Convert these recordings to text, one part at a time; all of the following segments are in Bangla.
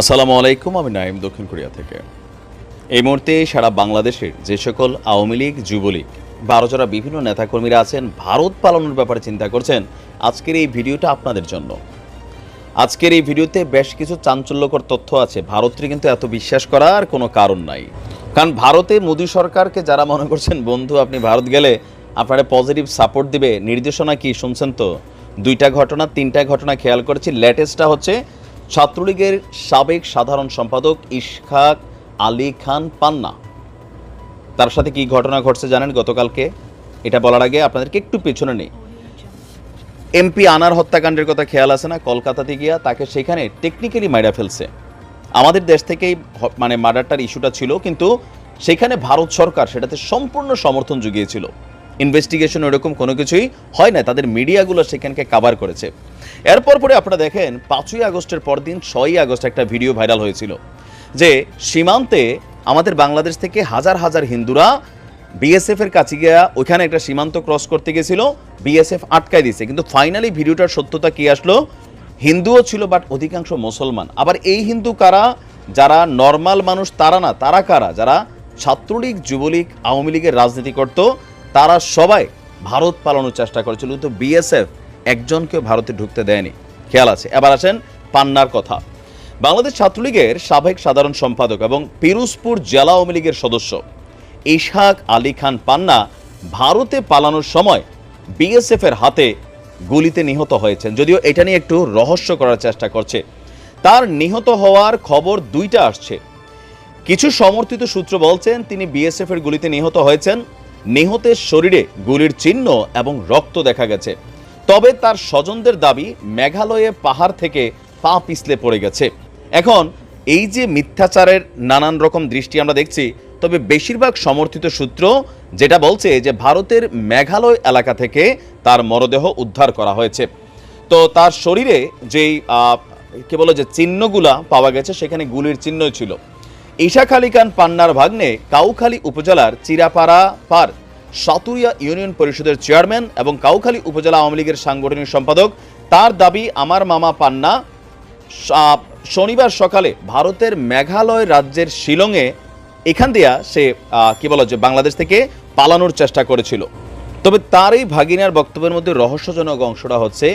আসসালামু আলাইকুম, আমি নাইম দক্ষিণ কোরিয়া থেকে। এই মুহূর্তে সারা বাংলাদেশের যে সকল আওয়ামী লীগ, যুবলীগ বারো জোড়া বিভিন্ন নেতাকর্মীরা আছেন, ভারত পালনের ব্যাপারে চিন্তা করছেন। আজকের এই ভিডিওটা আপনাদের জন্য। আজকের এই ভিডিওতে বেশ কিছু চাঞ্চল্যকর তথ্য আছে। ভারতকে কিন্তু এত বিশ্বাস করার কোনো কারণ নাই। কারণ ভারতে মোদী সরকারকে যারা মনে করছেন, বন্ধু, আপনি ভারত গেলে আপনারা পজিটিভ সাপোর্ট দিবে, নির্দেশনা কি শুনছেন তো? দুইটা ঘটনা, তিনটা ঘটনা খেয়াল করেছি। লেটেস্টটা হচ্ছে ছাত্রলীগের সাবেক সাধারণ সম্পাদক ইশখাক আলী খান পান্না। তার সাথে কি ঘটনা ঘটছে জানেন গতকালকে? এটা বলার আগে আপনাদেরকে একটু পেছনে নেই। এমপি আনার হত্যাকাণ্ডের কথা খেয়াল আছে না? কলকাতাতে গিয়া তাকে সেখানে টেকনিক্যালি মাইরা ফেলছে। আমাদের দেশ থেকেই মানে মার্ডারটার ইস্যুটা ছিল, কিন্তু সেখানে ভারত সরকার সেটাতে সম্পূর্ণ সমর্থন জুগিয়েছিল। ইনভেস্টিগেশন ওরকম কোনো কিছুই হয় না তাদের মিডিয়াগুলো সেখানকে কাভার করেছে। এরপর পরে আপনারা দেখেন পাঁচই আগস্টের পর দিন ছয়ই আগস্ট একটা ভিডিও ভাইরাল হয়েছিল যে সীমান্তে আমাদের বাংলাদেশ থেকে হাজার হাজার হিন্দুরা বিএসএফ এর কাছে গিয়া ওইখানে একটা সীমান্ত ক্রস করতে গেছিল বিএসএফ আটকায় দিয়েছে কিন্তু ফাইনালি ভিডিওটার সত্যতা কি আসলো? হিন্দুও ছিল বাট অধিকাংশ মুসলমান। আবার এই হিন্দু কারা? যারা নর্মাল মানুষ, তারা না, তারা কারা? যারা ছাত্রলীগ, যুবলীগ, আওয়ামী লীগের রাজনীতি করত, তারা সবাই ভারত পালানোর চেষ্টা করেছিল। কিন্তু বিএসএফ একজনকেও ভারতে ঢুকতে দেয়নি। খেয়াল আছে। এবার আসেন পান্নার কথা। বাংলাদেশ ছাত্রলীগের সাবেক সাধারণ সম্পাদক এবং পিরুজপুর জেলা আওয়ামী লীগের সদস্য ইশাক আলী খান পান্না ভারতে পালানোর সময় বিএসএফ এর হাতে গুলিতে নিহত হয়েছেন। যদিও এটা নিয়ে একটু রহস্য করার চেষ্টা করছে। তার নিহত হওয়ার খবর দুইটা আসছে। কিছু সমর্থিত সূত্র বলছেন, তিনি বিএসএফ এর গুলিতে নিহত হয়েছেন। নিহতের শরীরে গুলির চিহ্ন এবং রক্ত দেখা গেছে। তবে তার স্বজনদের দাবি মেঘালয়ে পাহাড় থেকে পা পিছলে পড়ে গেছে। এখন এই যে মিথ্যাচারের নানান রকম দৃষ্টি আমরা দেখছি, তবে বেশিরভাগ সমর্থিত সূত্র যেটা বলছে যে ভারতের মেঘালয় এলাকা থেকে তার মরদেহ উদ্ধার করা হয়েছে। তো তার শরীরে যেই কে বলে যে চিহ্নগুলা পাওয়া গেছে, সেখানে গুলির চিহ্নই ছিল। খান পান্নার ভাগ্নে কাউখালী উপজেলার চিরাপাড়া পার সাতুরিয়া ইউনিয়ন পরিষদের চেয়ারম্যান এবং কাউখালী উপজেলা আওয়ামী লীগের সাংগঠনিক সম্পাদক। তার দাবি, আমার মামা পান্না শনিবার সকালে ভারতের মেঘালয় রাজ্যের শিলংয়ে এখান দিয়া সে কি বলা যে বাংলাদেশ থেকে পালানোর চেষ্টা করেছিল। তবে তার এই ভাগিনার বক্তব্যের মধ্যে রহস্যজনক অংশটা হচ্ছে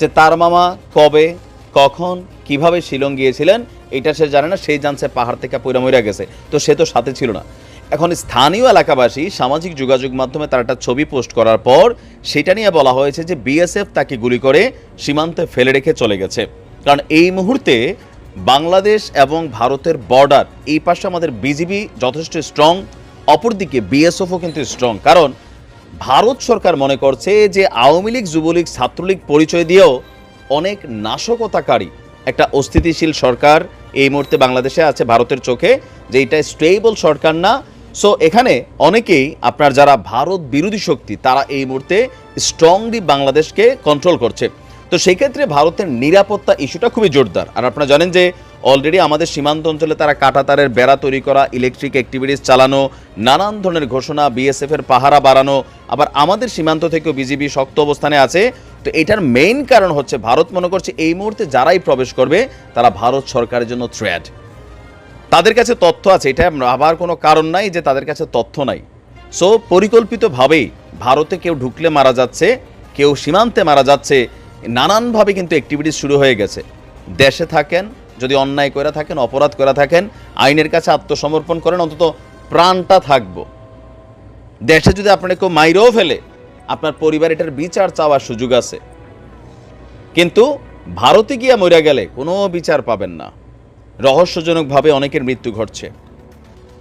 যে তার মামা কবে, কখন, কীভাবে শিলং গিয়েছিলেন, এটা সে জানে না, সেই জানছে পাহাড় থেকে পয়রা মইরা গেছে। তো সে তো সাথে ছিল না। এখন স্থানীয় এলাকাবাসী সামাজিক যোগাযোগ মাধ্যমে তার একটা ছবি পোস্ট করার পর সেটা নিয়ে বলা হয়েছে যে বিএসএফ তাকে গুলি করে সীমান্তে ফেলে রেখে চলে গেছে। কারণ এই মুহূর্তে বাংলাদেশ এবং ভারতের বর্ডার এই পাশে আমাদের বিজিবি যথেষ্ট স্ট্রং অপরদিকে বিএসএফও কিন্তু স্ট্রং কারণ ভারত সরকার মনে করছে যে আওয়ামী লীগ, যুবলীগ, ছাত্রলীগ পরিচয় দিয়েও অনেক নাশকতাকারী একটা অস্থিতিশীল সরকার এই মুহূর্তে বাংলাদেশে আছে ভারতের চোখে, যে এটা স্টেবল সরকার না সো এখানে অনেকেই আপনার যারা ভারত বিরোধী শক্তি, তারা এই মুহূর্তে স্ট্রংলি বাংলাদেশকে কন্ট্রোল করছে। তো সেই ক্ষেত্রে ভারতের নিরাপত্তা ইস্যুটা খুবই জোরদার। আর আপনারা জানেন যে অলরেডি আমাদের সীমান্ত অঞ্চলে তারা কাটাতারের বেড়া তৈরি করা ইলেকট্রিক অ্যাক্টিভিটিস চালানো, নানান ধরনের ঘোষণা বিএসএফের পাহারা বাড়ানো, আবার আমাদের সীমান্ত থেকেও বিজিবি শক্ত অবস্থানে আছে। তো এটার মেইন কারণ হচ্ছে, ভারত মনে করছে এই মুহূর্তে যারাই প্রবেশ করবে, তারা ভারত সরকারের জন্য থ্রেড তাদের কাছে তথ্য আছে, এটা আবার কোনো কারণ নাই যে তাদের কাছে তথ্য নাই। সো পরিকল্পিতভাবেই ভারতে কেউ ঢুকলে মারা যাচ্ছে, কেউ সীমান্তে মারা যাচ্ছে, নানানভাবে কিন্তু অ্যাক্টিভিটিস শুরু হয়ে গেছে। দেশে থাকেন, যদি অন্যায় করে থাকেন, অপরাধ করে থাকেন, আইনের কাছে আত্মসমর্পণ করেন, অন্তত প্রাণটা থাকব। দেশে যদি আপনার কেউ মাইরেও ফেলে, আপনার পরিবার এটার বিচার চাওয়ার সুযোগ আছে। কিন্তু ভারতে গিয়া মরে গেলে কোনো বিচার পাবেন না। রহস্যজনকভাবে অনেকের মৃত্যু ঘটছে।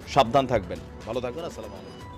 সাবধান থাকবেন। ভালো থাকবেন। আসসালামু আলাইকুম।